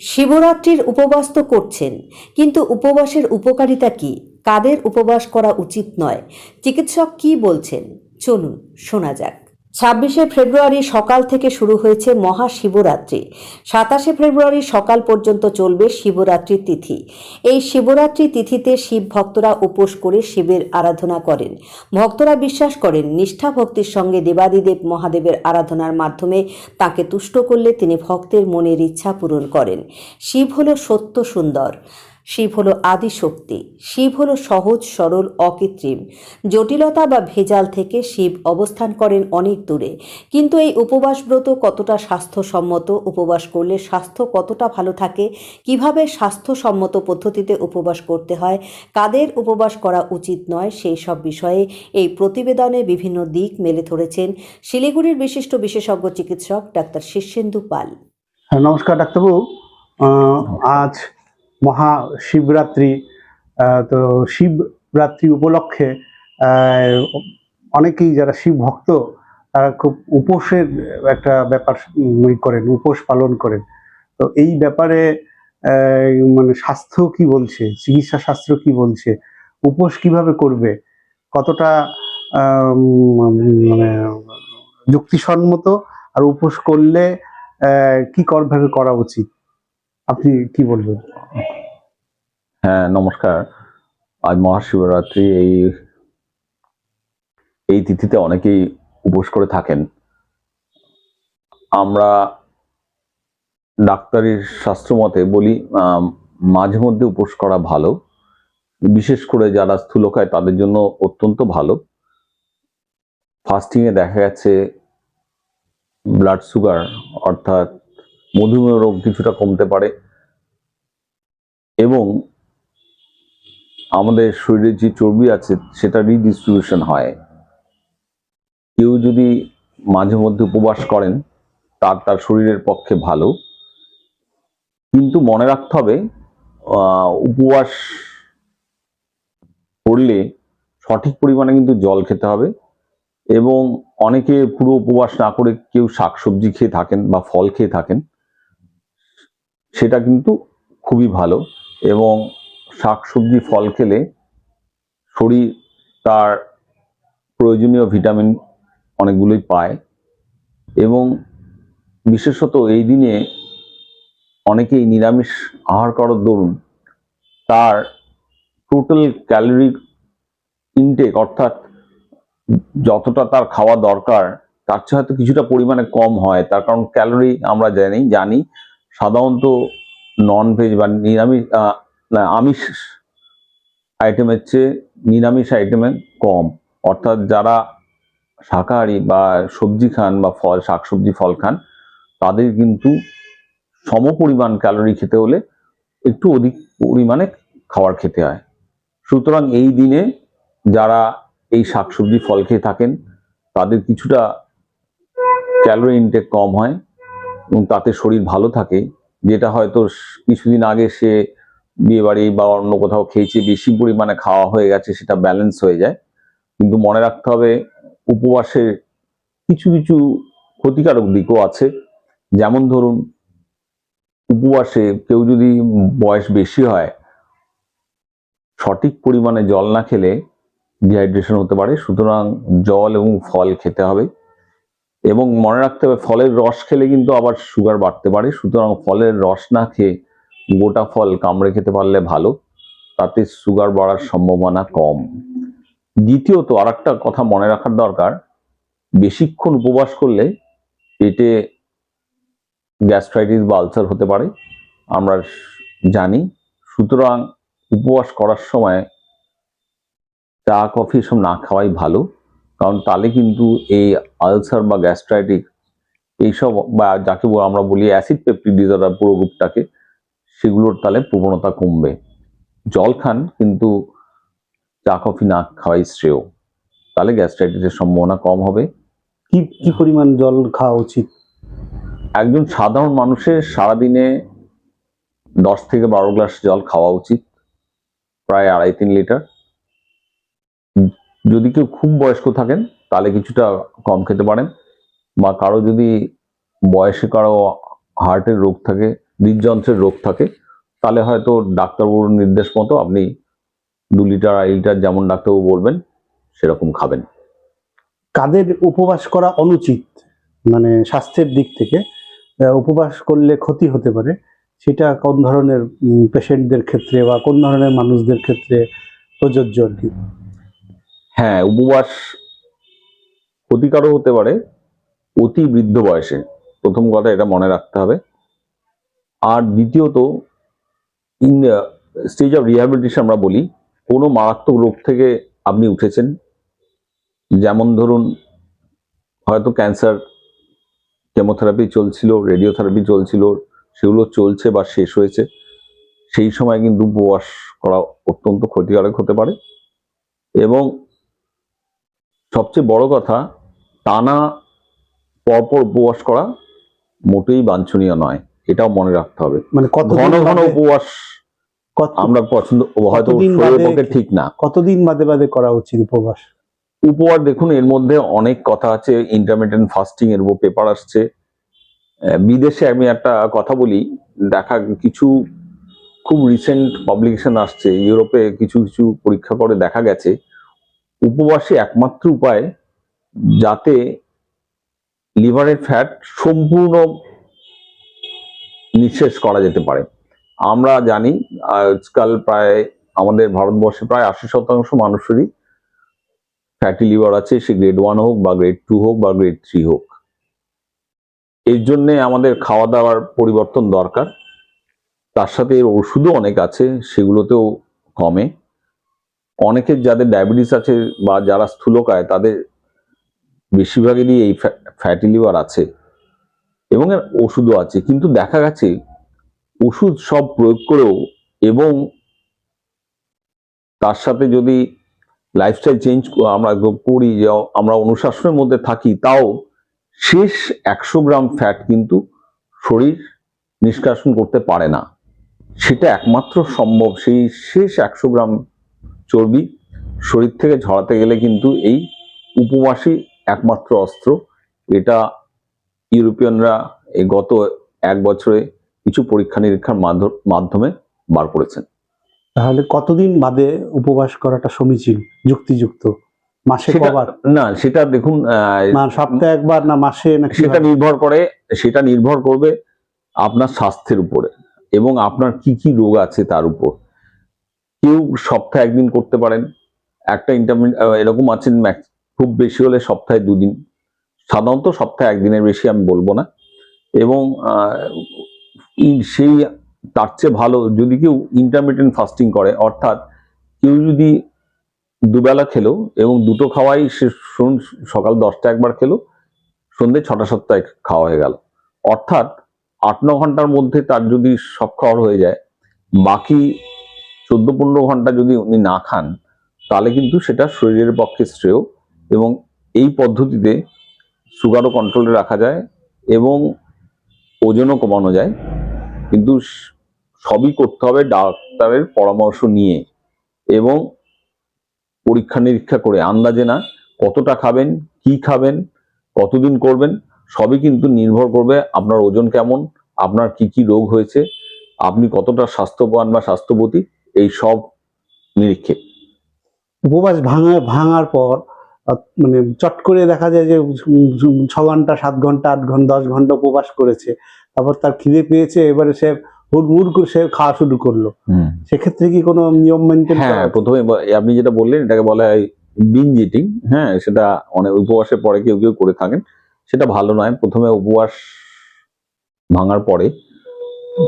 শিবরাত্রির উপবাস তো করছেন, কিন্তু উপবাসের উপকারিতা কি? কাদের উপবাস করা উচিত নয়? চিকিৎসক কি বলছেন? চলুন শোনা যাক। ছাব্বিশে ফেব্রুয়ারি সকাল থেকে শুরু হয়েছে মহাশিবরাত্রি। সাতাশে ফেব্রুয়ারি সকাল পর্যন্ত চলবে শিবরাত্রির তিথি। এই শিবরাত্রি তিথিতে শিব ভক্তরা উপোস করে শিবের আরাধনা করেন। ভক্তরা বিশ্বাস করেন, নিষ্ঠা ভক্তির সঙ্গে দেবাদিদেব মহাদেবের আরাধনার মাধ্যমে তাকে তুষ্ট করলে তিনি ভক্তের মনের ইচ্ছা পূরণ করেন। শিব হল সত্য সুন্দর। শিব হলো আদিশক্তি। শিব হলো সহজ, সরল, অকৃত্রিম। জটিলতা বা ভেজাল থেকে শিব অবস্থান করেন অনেক দূরে। কিন্তু এই উপবাস ব্রত কতটা স্বাস্থ্যসম্মত উপবাস করলে স্বাস্থ্য কতটা ভালো থাকে, কীভাবে স্বাস্থ্যসম্মত পদ্ধতিতে উপবাস করতে হয়, কাদের উপবাস করা উচিত নয়, সেই সব বিষয়ে এই প্রতিবেদনে বিভিন্ন দিক মেলে ধরেছেন শিলিগুড়ির বিশিষ্ট বিশেষজ্ঞ চিকিৎসক ডাক্তার শীর্ষেন্দু পাল। নমস্কার ডাক্তারবাবু। আজ মহাশিবরাত্রি শিবরাত্রি তো শিবরাত্রি উপলক্ষে অনেকেই যারা শিব ভক্ত, তারা খুব উপোসের একটা ব্যাপার করেন, উপোস পালন করেন। তো এই ব্যাপারে মানে স্বাস্থ্য কি বলছে, চিকিৎসা শাস্ত্র কি বলছে, উপোস কীভাবে করবে, কতটা মানে যুক্তিসম্মত আর উপোস করলে কি করভাবে করা উচিত? আপনি কি বলবেন? হ্যাঁ নমস্কার। আজ মহাশিবরাত্রি, এই এই তিথিতে অনেকেই উপোস করে থাকেন। আমরা ডাক্তারির শাস্ত্র মতে বলি মাঝে মধ্যে উপোস করা ভালো। বিশেষ করে যারা স্থূলকায়, তাদের জন্য অত্যন্ত ভালো। ফাস্টিং এ দেখা গেছে ব্লাড সুগার অর্থাৎ মধুমেহ রোগ কিছুটা কমতে পারে। এবং আমাদের শরীরে যে চর্বি আছে, সেটা রিডিস্ট্রিবিউশন হয়। কেউ যদি মাঝে মধ্যে উপবাস করেন, তার তার শরীরের পক্ষে ভালো। কিন্তু মনে রাখতে হবে উপবাস করলে সঠিক পরিমাণে কিন্তু জল খেতে হবে এবং অনেকে পুরো উপবাস না করে কেউ শাকসবজি খেয়ে থাকেন বা ফল খেয়ে থাকেন, সেটা কিন্তু খুবই ভালো। এবং শাকসবজি ফল খেলে শরীর তার প্রয়োজনীয় ভিটামিন অনেকগুলোই পায় এবং বিশেষত এই দিনে অনেকেই নিরামিষ আহার করার দরুন তার টোটাল ক্যালোরি ইনটেক অর্থাৎ যতটা তার খাওয়া দরকার, তার চেয়ে হয়তো কিছুটা পরিমাণে কম হয়। তার কারণ ক্যালোরি আমরা জানি জানি। সাধারণত নন ভেজ বা নিরামিষ না, আমিষ আইটেমের চেয়ে নিরামিষ আইটেমে কম। অর্থাৎ যারা শাকাহারি বা সবজি খান বা ফল, শাকসবজি, ফল খান, তাদের কিন্তু সম পরিমাণ ক্যালোরি খেতে হলে একটু অধিক পরিমাণে খাবার খেতে হয়। সুতরাং এই দিনে যারা এই শাকসবজি, ফল খেয়ে থাকেন, তাদের কিছুটা ক্যালোরি ইনটেক কম হয় এবং তাতে শরীর ভালো থাকে। যেটা হয়তো কিছুদিন আগে সে বিয়ে বাড়ি বা অন্য কোথাও খেয়েছে, বেশি পরিমাণে খাওয়া হয়ে গেছে, সেটা ব্যালেন্স হয়ে যায়। কিন্তু মনে রাখতে হবে, উপবাসের কিছু কিছু ক্ষতিকারক দিকও আছে। যেমন ধরুন, উপবাসে কেউ যদি বয়স বেশি হয়, সঠিক পরিমাণে জল না খেলে ডিহাইড্রেশন হতে পারে। সুতরাং জল এবং ফল খেতে হবে। এবং মনে রাখতে হবে, ফলের রস খেলে কিন্তু আবার সুগার বাড়তে পারে। সুতরাং ফলের রস না খেয়ে গোটা ফল কামড়ে খেতে পারলে ভালো। তাতে সুগার বাড়ার সম্ভাবনা কম। দ্বিতীয়ত আর একটা কথা মনে রাখার দরকার, বেশিক্ষণ উপবাস করলে পেটে গ্যাস্ট্রাইটিস বা আলসার হতে পারে, আমরা জানি। সুতরাং উপবাস করার সময় চা, কফি এসব না খাওয়াই ভালো। কারণ তাহলে কিন্তু এই আলসার বা গ্যাস্ট্রাইটিক এইসব বা যাকে আমরা বলি অ্যাসিড পেপটিক ডিসঅর্ডার পুরো গ্রুপটাকে সেগুলোর তাহলে প্রবণতা কমবে। জল খান কিন্তু চা কফি না খাওয়াই শ্রেয়। তাহলে গ্যাস্ট্রাইটিসের সম্ভাবনা কম হবে। কি কি পরিমাণ জল খাওয়া উচিত? একজন সাধারণ মানুষের সারাদিনে দশ থেকে বারো গ্লাস জল খাওয়া উচিত প্রায় আড়াই তিন লিটার। যদি কেউ খুব বয়স্ক থাকেন, তাহলে কিছুটা কম খেতে পারেন। বা কারও যদি বয়সে কারও হার্টের রোগ থাকে, হৃদযন্ত্রের রোগ থাকে, তাহলে হয়তো ডাক্তারবাবুর নির্দেশ মতো আপনি দু লিটার, আড়াই লিটার যেমন ডাক্তারবাবু বলবেন, সেরকম খাবেন। কাদের উপবাস করা অনুচিত? মানে স্বাস্থ্যের দিক থেকে উপবাস করলে ক্ষতি হতে পারে, সেটা কোন ধরনের পেশেন্টদের ক্ষেত্রে বা কোন ধরনের মানুষদের ক্ষেত্রে প্রযোজ্য আর কি? হ্যাঁ উপবাস ক্ষতিকারও হতে পারে, অতি বৃদ্ধ বয়সে। প্রথম কথা এটা মনে রাখতে হবে। আর দ্বিতীয়ত, ইন স্টেজ অফ রিহ্যাবিলিটেশন আমরা বলি, কোনো মারাত্মক রোগ থেকে আপনি উঠেছেন। যেমন ধরুন, হয়তো ক্যান্সার, কেমোথেরাপি চলছিল, রেডিওথেরাপি চলছিল, সেগুলো চলছে বা শেষ হয়েছে। সেই সময় কিন্তু উপবাস করা অত্যন্ত ক্ষতিকারক হতে পারে। এবং সবচেয়ে বড় কথা টানা পরপর উপবাস করা মোটেই বাঞ্ছনীয় নয়। এটাও মনে রাখতে হবে। মানে কত ঘন ঘন উপবাস আমরা পছন্দ হয়তো পক্ষে ঠিক না। কতদিন বাদে বাদে করা উচিত উপবাস? উপহার দেখুন এর মধ্যে অনেক কথা আছে। ইন্টারমিডিয়েন্ট ফাস্টিং এর উপর পেপার আসছে। বিদেশে আমি একটা কথা বলি দেখা কিছু খুব রিসেন্ট পাবলিকেশন আসছে। ইউরোপে কিছু কিছু পরীক্ষা করে দেখা গেছে। উপবাসী একমাত্র উপায় যাতে লিভারের ফ্যাট সম্পূর্ণ নিঃশেষ করা যেতে পারে। আমরা জানি, আজকাল প্রায় আমাদের ভারতবর্ষে প্রায় আশি শতাংশ মানুষেরই ফ্যাটি লিভার আছে, সে গ্রেড ওয়ান হোক বা গ্রেড টু হোক বা গ্রেড থ্রি হোক। এর জন্যে আমাদের খাওয়া দাওয়ার পরিবর্তন দরকার। তার সাথে এর ওষুধও অনেক আছে, সেগুলোতেও কমে। অনেকের যাদের ডায়াবেটিস আছে বা যারা স্থূলকায়, তাদের বেশিরভাগেরই এই ফ্যাটি লিভার আছে এবং এর ওষুধও আছে। কিন্তু দেখা গেছে ওষুধ সব প্রয়োগ করেও এবং তার সাথে যদি লাইফস্টাইল চেঞ্জ আমরা করি যে আমরা অনুশাসনের মধ্যে থাকি, তাও শেষ একশো গ্রাম ফ্যাট কিন্তু শরীর নিষ্কাশন করতে পারে না। সেটা একমাত্র সম্ভব, সেই শেষ একশো গ্রাম চর্বি শরীর থেকে ঝরাতে গেলে কিন্তু এই উপবাসী একমাত্র অস্ত্র। এটা ইউরোপিয়ানরা এই গত এক বছরে কিছু পরীক্ষা নিরীক্ষার মাধ্য- মাধ্যমে বার করেছেন। তাহলে কতদিন বাদে উপবাস করাটা সমীচীন যুক্তিযুক্ত? মাসে কবার? না সেটা দেখুন সপ্তাহে একবার না মাসে সেটা নির্ভর করে সেটা নির্ভর করবে আপনার স্বাস্থ্যের উপরে এবং আপনার কি কি রোগ আছে তার উপর। কেউ সপ্তাহে একদিন করতে পারেন। একটা ইন্টারমিডিয়েট এরকম আছেন max- খুব বেশি হলে সপ্তাহে দুদিন। সাধারণত সপ্তাহে একদিনের বেশি আমি বলব না। এবং সেই তার চেয়ে ভালো যদি কেউ ইন্টারমিডিয়েন্ট ফাস্টিং করে, অর্থাৎ কেউ যদি দুবেলা খেলো এবং দুটো খাওয়াই সে সকাল দশটা একবার খেলো সন্ধ্যে ছটা সপ্তাহে খাওয়া হয়ে গেল। অর্থাৎ আট ন ঘণ্টার মধ্যে তার যদি সব খাওয়ার হয়ে যায়, বাকি চোদ্দ পনেরো ঘণ্টা যদি উনি না খান, তাহলে কিন্তু সেটা শরীরের পক্ষে শ্রেয় এবং এই পদ্ধতিতে সুগারও কন্ট্রোলে রাখা যায় এবং ওজনও কমানো যায়। কিন্তু সবই করতে হবে ডাক্তারের পরামর্শ নিয়ে এবং পরীক্ষা নিরীক্ষা করে। আন্দাজে না কতটা খাবেন, কি খাবেন, কতদিন করবেন, সবই কিন্তু নির্ভর করবে আপনার ওজন কেমন, আপনার কি কি রোগ হয়েছে, আপনি কতটা স্বাস্থ্যবান বা স্বাস্থ্যবতী এই সব নিরীক্ষে। উপবাস ভাঙা ভাঙার পর মানে চট করে দেখা যায় যে ছ ঘণ্টা সাত ঘণ্টা আট ঘণ্টা দশ ঘণ্টা উপবাস করেছে। তারপর তার খিদে পেয়েছে এবারে সে হুড়মুড় করে সে খাওয়া শুরু করল। সেক্ষেত্রে কি কোনো নিয়ম মেনটেন হ্যাঁ প্রথমে আপনি যেটা বললেন এটাকে বলা হয় বিঞ্জ ইটিং হ্যাঁ সেটা অনেক উপবাসের পরে কেউ কেউ করে থাকেন। সেটা ভালো নয়। প্রথমে উপবাস ভাঙার পরে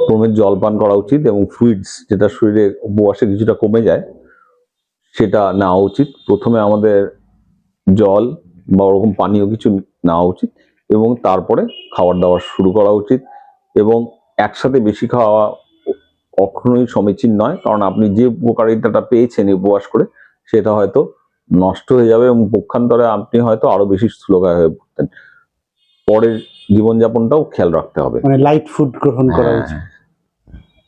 ক্রমের জল পান করা উচিত এবং ফ্লুইডস যেটা শরীরে উপবাসে কিছুটা কমে যায়, সেটা নেওয়া উচিত। প্রথমে আমাদের জল বা ওরকম পানীয় কিছু নেওয়া উচিত এবং তারপরে খাবার দাবার শুরু করা উচিত এবং একসাথে বেশি খাওয়া কখনোই সমীচীন নয়, কারণ আপনি যে উপকারিতাটা পেয়েছেন উপবাস করে, সেটা হয়তো নষ্ট হয়ে যাবে এবং পক্ষান্তরে আপনি হয়তো আরও বেশি স্থূলকায় হয়ে পড়তেন। পরের জীবনযাপনটাও খেয়াল রাখতে হবে। মানে লাইট ফুড গ্রহণ করা হ্যাঁ, উচিত।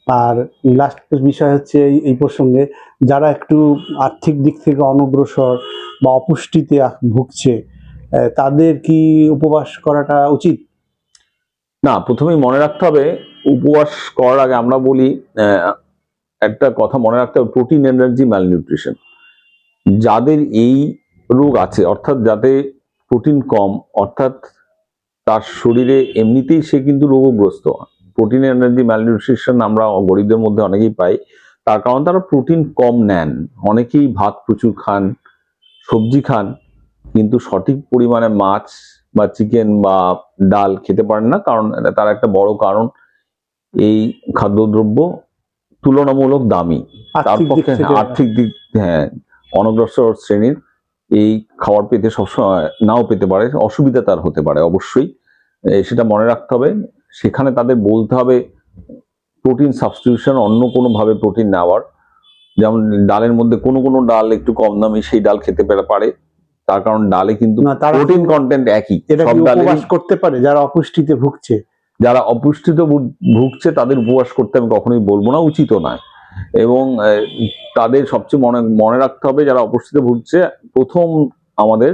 আর লাস্ট বিষয় হচ্ছে এই- এই প্রসঙ্গে যারা একটু আর্থিক দিক থেকে অনগ্রসর বা অপুষ্টিতে ভুগছে তাদের কি উপবাস করাটা উচিত? না প্রথমেই মনে রাখতে হবে উপবাস করার আগে আমরা বলি একটা কথা মনে রাখতে হবে প্রোটিন এনার্জি ম্যালনিউট্রিশন যাদের এই রোগ আছে অর্থাৎ যাতে প্রোটিন কম অর্থাৎ তার শরীরে এমনিতেই সে কিন্তু রোগগ্রস্ত। প্রোটিন এনার্জি ম্যালনিউট্রিশন আমরা গরিবদের মধ্যে অনেকেই পাই। তার কারণ তারা প্রোটিন কম নেন। অনেকেই ভাত প্রচুর খান সবজি খান কিন্তু সঠিক পরিমাণে মাছ বা চিকেন বা ডাল খেতে পারেন না। কারণ তার একটা বড় কারণ। এই খাদ্যদ্রব্য তুলনামূলক দামি। তার পক্ষে আর্থিক দিক হ্যাঁ অনগ্রসর শ্রেণির এই খাবার পেতে সবসময় নাও পেতে পারে অসুবিধা তার হতে পারে অবশ্যই। সেটা মনে রাখতে হবে। সেখানে তাদের বলতে হবে প্রোটিন সাবস্টিটিউশন অন্য কোনোভাবে প্রোটিন নেওয়ার। যেমন ডালের মধ্যে কোনো কোনো ডাল একটু কম দামি সেই ডাল খেতে পেরে- পারে। তার কারণ ডালে কিন্তু প্রোটিন কন্টেন্ট একই। সব উপবাস করতে পারে যারা অপুষ্টিতে ভুগছে। যারা অপুষ্টিতে ভুগছে তাদের উপবাস করতে আমি কখনোই বলব না উচিত নয়। এবং তাদের সবচেয়ে মনে মনে রাখতে হবে যারা অপুষ্টিতে ভুগছে প্রথম আমাদের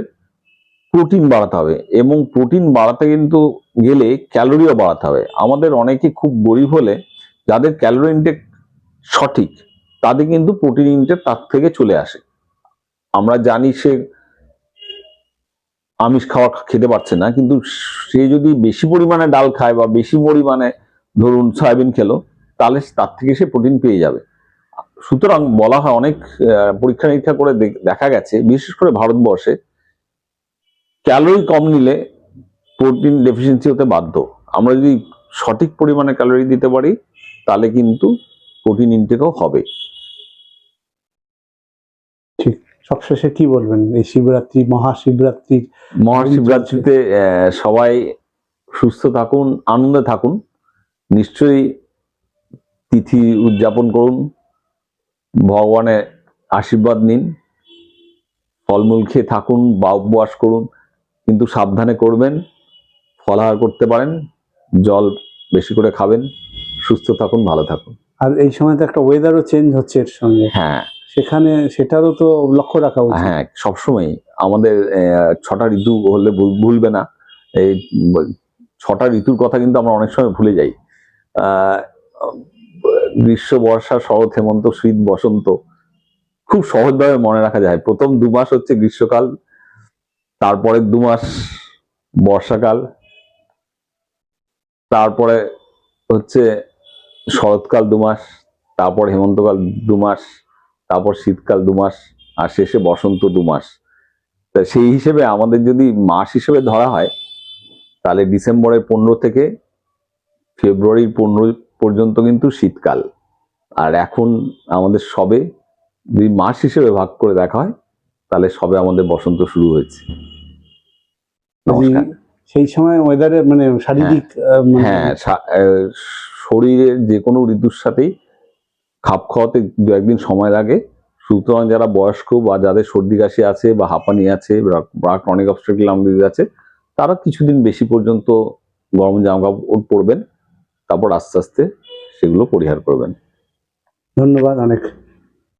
প্রোটিন বাড়াতে হবে এবং প্রোটিন বাড়াতে কিন্তু গেলে ক্যালোরিও বাড়াতে হবে। আমাদের অনেকে খুব গরিব হলে যাদের ক্যালোরি ইনটেক সঠিক, তাদের কিন্তু প্রোটিন ইনটেক তার থেকে চলে আসে। আমরা জানি সে আমিষ খাওয়া খেতে পারছে না, কিন্তু সে যদি বেশি পরিমাণে ডাল খায় বা বেশি পরিমাণে ধরুন সয়াবিন খেলো, তাহলে তার থেকে সে প্রোটিন পেয়ে যাবে। সুতরাং বলা হয় অনেক পরীক্ষা নিরীক্ষা করে দেখা গেছে বিশেষ করে ভারতবর্ষে ক্যালোরি কম নিলে প্রোটিন ডেফিসিয়েন্সি হতে বাধ্য। আমরা যদি সঠিক পরিমাণে ক্যালোরি দিতে পারি তাহলে কিন্তু প্রোটিন ইনটেকও হবে। ঠিক। সবশেষে কি বলবেন? এই শিবরাত্রি মহাশিবরাত্রির মহাশিবরাত্রিতে আহ, সবাই সুস্থ থাকুন আনন্দে থাকুন। নিশ্চয়ই তিথি উদযাপন করুন। ভগবানের আশীর্বাদ নিন ফলমূল খেয়ে থাকুন বা উপবাস করুন কিন্তু সাবধানে করবেন ফলাহার করতে পারেন জল বেশি করে খাবেন সুস্থ থাকুন ভালো থাকুন। আর এই সময় তো একটা ওয়েদারও চেঞ্জ হচ্ছে এর সঙ্গে। হ্যাঁ। সেখানে সেটারও তো লক্ষ্য রাখা উচিত। হ্যাঁ সবসময় আমাদের ছটা ঋতু হলে ভুল- ভুলবে না। এই ছটা ঋতুর কথা কিন্তু আমরা অনেক সময় ভুলে যাই। আহ, গ্রীষ্ম, বর্ষা, শরৎ, হেমন্ত, শীত, বসন্ত খুব সহজভাবে মনে রাখা যায়। প্রথম দু মাস হচ্ছে গ্রীষ্মকাল তারপরে দু মাস বর্ষাকাল, তারপরে হচ্ছে শরৎকাল দু মাস, তারপর হেমন্তকাল দু মাস, তারপর শীতকাল দু মাস, আর শেষে বসন্ত দু মাস। তা সেই হিসেবে আমাদের যদি মাস হিসেবে ধরা হয়, তাহলে ডিসেম্বরের পনেরো থেকে ফেব্রুয়ারির পনেরো পর্যন্ত কিন্তু শীতকাল। আর এখন আমাদের সবে যদি মাস হিসেবে ভাগ করে দেখা হয় তাহলে সবে আমাদের বসন্ত শুরু হয়েছে। নমস্কার। সেই সময় ওয়েদারে মানে শারীরিক মানে হ্যাঁ শরীরের যে কোনো ঋতুর সাথেই খাপ খাওয়াতে দু একদিন সময় লাগে। সুতরাং যারা বয়স্ক বা যাদের সর্দি কাশি আছে বা হাঁপানি আছে বা ক্রনিক অবস্ট্রাকল লাং আছে তারা কিছুদিন বেশি পর্যন্ত গরম জামা কাপড় পরবেন। তারপর আস্তে আস্তে সেগুলো পরিহার করবেন। ধন্যবাদ অনেক।